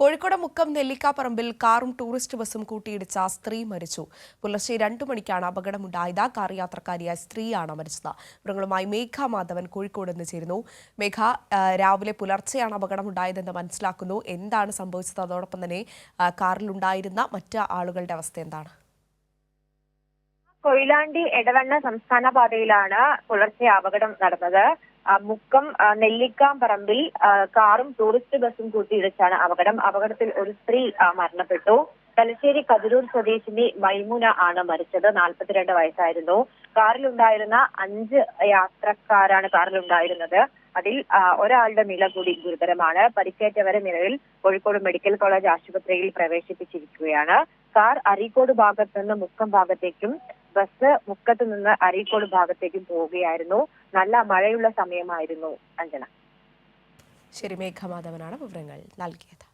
കോഴിക്കോട് മുക്കം നെല്ലിക്കാപ്പറമ്പിൽ കാറും ടൂറിസ്റ്റ് ബസ്സും കൂട്ടിയിടിച്ച സ്ത്രീ മരിച്ചു. പുലർച്ചെ രണ്ടു മണിക്കാണ് അപകടമുണ്ടായത്. കാർ യാത്രക്കാരിയായ സ്ത്രീയാണ് മരിച്ചത്. വിവരങ്ങളുമായി മേഘ മാധവൻ കോഴിക്കോട് നിന്ന് ചേരുന്നു. മേഘ രാവിലെ പുലർച്ചെയാണ് അപകടമുണ്ടായതെന്ന് മനസ്സിലാക്കുന്നു. എന്താണ് സംഭവിച്ചത്? അതോടൊപ്പം തന്നെ കാറിലുണ്ടായിരുന്ന മറ്റ് ആളുകളുടെ അവസ്ഥ എന്താണ്? കൊയിലാണ്ടി എടവണ്ണ സംസ്ഥാന പാതയിലാണ് പുലർച്ചെ അപകടം നടന്നത്. മുക്കം നെല്ലിക്കാം നെല്ലിക്കാമ്പറമ്പിൽ കാറും ടൂറിസ്റ്റ് ബസും കൂട്ടിയിടിച്ചാണ് അപകടം. അപകടത്തിൽ ഒരു സ്ത്രീ മരണപ്പെട്ടു. തലശ്ശേരി കതിരൂർ സ്വദേശിനി മൈമുന ആണ് മരിച്ചത്. നാൽപ്പത്തിരണ്ട് വയസ്സായിരുന്നു. കാറിലുണ്ടായിരുന്ന അഞ്ച് യാത്രക്കാരാണ് കാറിലുണ്ടായിരുന്നത്. അതിൽ ഒരാളുടെ നില കൂടി ഗുരുതരമാണ്. പരിക്കേറ്റവരെ നിലവിൽ കോഴിക്കോട് മെഡിക്കൽ കോളേജ് ആശുപത്രിയിൽ പ്രവേശിപ്പിച്ചിരിക്കുകയാണ്. കാർ അരീക്കോട് ഭാഗത്ത് നിന്ന് മുക്കം ഭാഗത്തേക്കും ബസ് മുക്കത്ത് നിന്ന് അരീക്കോട് ഭാഗത്തേക്കും പോവുകയായിരുന്നു. നല്ല മഴയുള്ള സമയമായിരുന്നു അഞ്ജന. ശരി മേഘമാധവനാണ് വിവരങ്ങൾ നൽകിയത്.